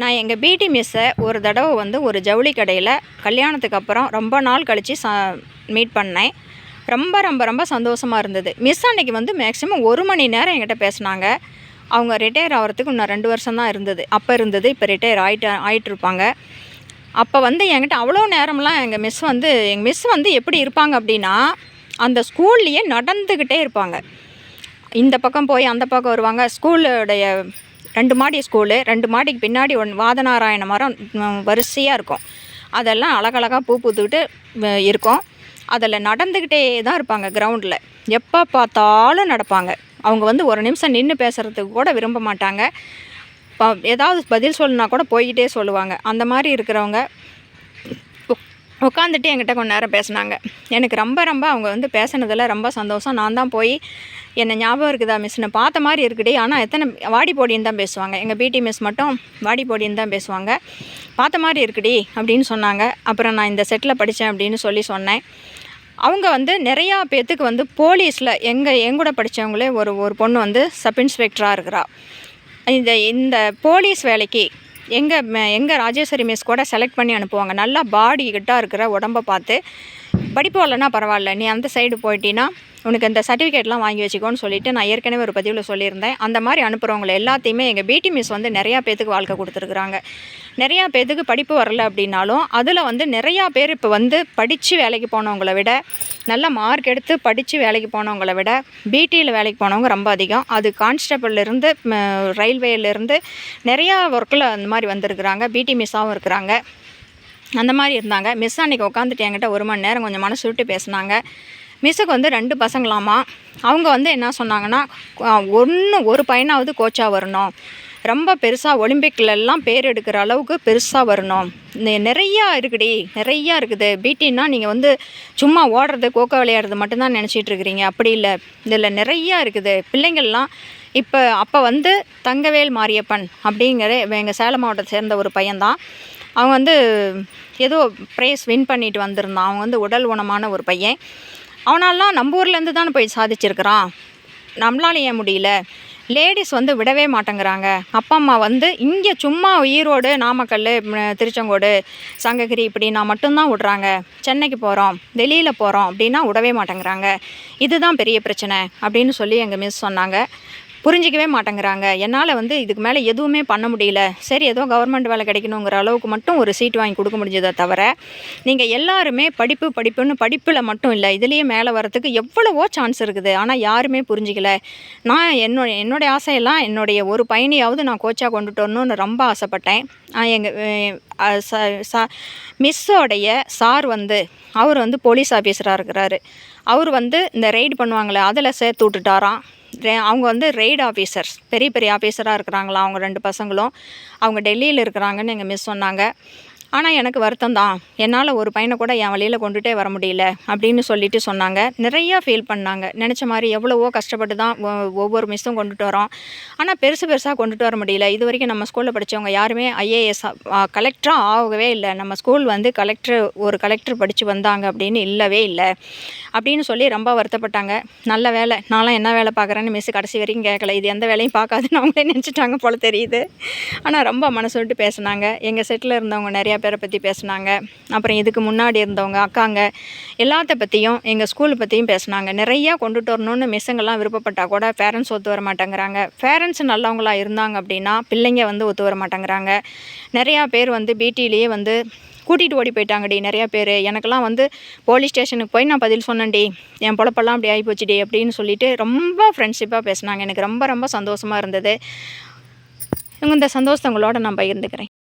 நான் எங்கள் பிடி மிஸ்ஸை ஒரு தடவை வந்து ஒரு ஜவுளி கடையில் கல்யாணத்துக்கு அப்புறம் ரொம்ப நாள் கழித்து ச மீட் பண்ணேன். ரொம்ப ரொம்ப ரொம்ப சந்தோஷமாக இருந்தது. மிஸ் அன்னைக்கு வந்து மேக்ஸிமம் ஒரு மணி நேரம் என்கிட்ட பேசினாங்க. அவங்க ரிட்டையர் ஆகிறதுக்கு இன்னும் ரெண்டு வருஷம் தான் இருந்தது. அப்போ இருந்தது இப்போ ரிட்டையர் ஆகிட்டு ஆகிட்டுருப்பாங்க அப்போ வந்து என்கிட்ட அவ்வளோ நேரம்லாம் எங்கள் மிஸ் வந்து எங்கள் மிஸ் வந்து எப்படி இருப்பாங்க அப்படின்னா அந்த ஸ்கூல்லையே நடந்துக்கிட்டே இருப்பாங்க. இந்த பக்கம் போய் அந்த பக்கம் வருவாங்க. ஸ்கூலுடைய ரெண்டு மாடி ஸ்கூலு ரெண்டு மாடிக்கு பின்னாடி ஒன் வாதநாராயண மரம் வரிசையாக இருக்கும். அதெல்லாம் அழகழகாக பூ பூத்துக்கிட்டு இருக்கும். அதில் நடந்துக்கிட்டே தான் இருப்பாங்க கிரவுண்டில் எப்போ பார்த்தாலும் நடப்பாங்க. அவங்க வந்து ஒரு நிமிஷம் நின்று பேசுகிறதுக்கு கூட விரும்ப மாட்டாங்க. ஏதாவது பதில் சொல்லுனா கூட போய்கிட்டே சொல்லுவாங்க. அந்த மாதிரி இருக்கிறவங்க உட்காந்துட்டு என்கிட்ட கொஞ்ச நேரம் பேசினாங்க. எனக்கு ரொம்ப ரொம்ப அவங்க வந்து பேசுனதில் ரொம்ப சந்தோஷம். நான் தான் போய் என்னை ஞாபகம் இருக்குதா மிஸ்னு பார்த்த மாதிரி இருக்குடி ஆனால் எத்தனை வாடி போடின்னு தான் பேசுவாங்க. எங்கள் பிடி மிஸ் மட்டும் வாடி போடின்னு தான் பேசுவாங்க. பார்த்த மாதிரி இருக்குடி அப்படின்னு சொன்னாங்க. அப்புறம் நான் இந்த செட்டில் படித்தேன் அப்படின்னு சொல்லி சொன்னேன். அவங்க வந்து நிறையா பேர்த்துக்கு வந்து போலீஸில் எங்கள் எங்கூட படித்தவங்களே ஒரு ஒரு பொண்ணு வந்து சப் இன்ஸ்பெக்டராக இருக்கிறா. இந்த இந்த போலீஸ் வேலைக்கு எங்கள் எங்கள் ராஜேஸ்வரி மிஸ் கூட செலக்ட் பண்ணி அனுப்புவாங்க. நல்லா பாடி கிட்டாக இருக்கிற உடம்ப பார்த்து படிப்பு வரலன்னா பரவாயில்ல. நீ அந்த சைடு போயிட்டீன்னா உனக்கு இந்த சர்டிஃபிகேட்லாம் வாங்கி வச்சுக்கோன்னு சொல்லிட்டு நான் ஏற்கனவே ஒரு பதிவில் சொல்லியிருந்தேன். அந்த மாதிரி அனுப்புகிறவங்களை எல்லாத்தையுமே எங்கள் பிடி மிஸ் வந்து நிறையா பேத்துக்கு வாழ்க்கை கொடுத்துருக்குறாங்க. நிறையா பேத்துக்கு படிப்பு வரல அப்படின்னாலும் அதில் வந்து நிறையா பேர் இப்போ வந்து படித்து வேலைக்கு போனவங்கள விட நல்ல மார்க் எடுத்து படித்து வேலைக்கு போனவங்கள விட பிடியில் வேலைக்கு போனவங்க ரொம்ப அதிகம். அது கான்ஸ்டபிள்லேருந்து ரயில்வேலேருந்து நிறையா ஒர்க்கில் அந்த மாதிரி வந்திருக்கிறாங்க. பிடி மிஸ்ஸாகவும் இருக்கிறாங்க. அந்த மாதிரி இருந்தாங்க. மிஸ் அன்றைக்கி உட்காந்துட்டு என்கிட்ட ஒரு மணி நேரம் கொஞ்சம் மனசு விட்டு பேசினாங்க. மிஸ்ஸுக்கு வந்து ரெண்டு பசங்களாமா. அவங்க வந்து என்ன சொன்னாங்கன்னா ஒன்று ஒரு பையனாவது கோச்சாக வரணும். ரொம்ப பெருசாக ஒலிம்பிக்லெல்லாம் பேர் எடுக்கிற அளவுக்கு பெருசாக வரணும். நிறையா இருக்குடி நிறையா இருக்குது. பிடின்னா நீங்கள் வந்து சும்மா ஓடுறது கோக்கோ விளையாடுறது மட்டும்தான் நினச்சிட்டு இருக்கிறீங்க. அப்படி இல்லை. இதில் நிறையா இருக்குது. பிள்ளைங்கள்லாம் இப்போ அப்போ வந்து தங்கவேல் மாரியப்பன் அப்படிங்கிற எங்கள் சேலம் மாவட்டத்தை சேர்ந்த ஒரு பையன்தான். அவங்க வந்து ஏதோ ப்ரைஸ் வின் பண்ணிட்டு வந்திருந்தான். அவன் வந்து உடல் ஊனமான ஒரு பையன். அவனாலாம் நம்ம ஊர்லேருந்து தான் போய் சாதிச்சிருக்கிறான். நம்மளால ஏன் முடியல? லேடிஸ் வந்து விடவே மாட்டேங்கிறாங்க. அப்பா அம்மா வந்து இங்கே சும்மா ஈரோடு நாமக்கல் திருச்செங்கோடு சங்ககிரி இப்படின்னா மட்டும்தான் விடுறாங்க. சென்னைக்கு போகிறோம் வெளியில் போகிறோம் அப்படின்னா விடவே மாட்டேங்கிறாங்க. இதுதான் பெரிய பிரச்சனை அப்படின்னு சொல்லி எங்கள் மிஸ் சொன்னாங்க. புரிஞ்சிக்கவே மாட்டேங்கிறாங்க. என்னால் வந்து இதுக்கு மேலே எதுவுமே பண்ண முடியல. சரி ஏதோ கவர்மெண்ட் வேலை கிடைக்கணுங்கிற அளவுக்கு மட்டும் ஒரு சீட் வாங்கி கொடுக்க முடிஞ்சதை தவிர நீங்கள் எல்லாருமே படிப்பு படிப்புன்னு படிப்பில் மட்டும் இல்லை இதுலேயே மேலே வரத்துக்கு எவ்வளவோ சான்ஸ் இருக்குது. ஆனால் யாருமே புரிஞ்சிக்கல. நான் என்னோட என்னுடைய ஆசையெல்லாம் என்னுடைய ஒரு பயணியாவது நான் கோச்சாக கொண்டுட்டு வரணும்னு ரொம்ப ஆசைப்பட்டேன். எங்கள் ச மிஸ்ஸோடைய சார் வந்து அவர் வந்து போலீஸ் ஆஃபீஸராக இருக்கிறாரு. அவர் வந்து இந்த ரெய்டு பண்ணுவாங்களே அதில் சேர்த்து விட்டுட்டாராம். அவங்க வந்து ரெய்டு ஆஃபீஸர்ஸ் பெரிய பெரிய ஆஃபீஸராக இருக்கிறாங்களா அவங்க ரெண்டு பசங்களும். அவங்க டெல்லியில் இருக்கிறாங்கன்னு எங்கள் மிஸ் சொன்னாங்க. ஆனால் எனக்கு வருத்தம் தான் என்னால் ஒரு பையனை கூட என் வழியில் கொண்டுகிட்டே வர முடியல அப்படின்னு சொல்லிட்டு சொன்னாங்க. நிறையா ஃபீல் பண்ணாங்க. நினச்ச மாதிரி எவ்வளவோ கஷ்டப்பட்டு தான் ஒவ்வொரு மிஸ்ஸும் கொண்டுட்டு வரோம். ஆனால் பெருசு பெருசாக கொண்டுட்டு வர முடியல. இது வரைக்கும் நம்ம ஸ்கூலில் படித்தவங்க யாருமே ஐஏஎஸ் கலெக்டராக ஆகவே இல்லை. நம்ம ஸ்கூல் வந்து கலெக்டர் ஒரு கலெக்டர் படித்து வந்தாங்க அப்படின்னு இல்லவே இல்லை. அப்படின்னு சொல்லி ரொம்ப வருத்தப்பட்டாங்க. நல்ல வேலை. நான்லாம் என்ன வேலை பார்க்குறேன்னு மிஸ் கடைசி வரைக்கும் கேட்கல இது எந்த வேலையும் பார்க்காதுன்னு அவங்களே நினச்சிட்டாங்க போல தெரியுது. ஆனால் ரொம்ப மனசு விட்டு பேசுனாங்க. எங்கள் செட்டில் இருந்தவங்க நிறையா பேரை பற்றி பேசுனாங்க. அப்புறம் இதுக்கு முன்னாடி இருந்தவங்க அக்காங்க எல்லாத்த பற்றியும் எங்கள் ஸ்கூலை பற்றியும் பேசுனாங்க. நிறையா கொண்டுட்டு வரணும்னு மிஸ்ஸுங்கெல்லாம் விருப்பப்பட்டால் கூட பேரண்ட்ஸ் ஒத்து வர மாட்டேங்கிறாங்க. பேரண்ட்ஸ் நல்லவங்களா இருந்தாங்க அப்படின்னா பிள்ளைங்க வந்து ஒத்து வர மாட்டேங்கிறாங்க. நிறையா பேர் வந்து பிடியிலேயே வந்து கூட்டிகிட்டு ஓடி போயிட்டாங்கடி நிறையா பேர். எனக்கெல்லாம் வந்து போலீஸ் ஸ்டேஷனுக்கு போய் நான் பதில் சொன்னேன்டி. என் பொழப்பெல்லாம் அப்படி ஆகிப்போச்சுடி அப்படின்னு சொல்லிட்டு ரொம்ப ஃப்ரெண்ட்ஷிப்பாக பேசுனாங்க. எனக்கு ரொம்ப ரொம்ப சந்தோஷமாக இருந்தது. இந்த சந்தோஷங்களோட நான் பகிர்ந்துக்கிறேன்.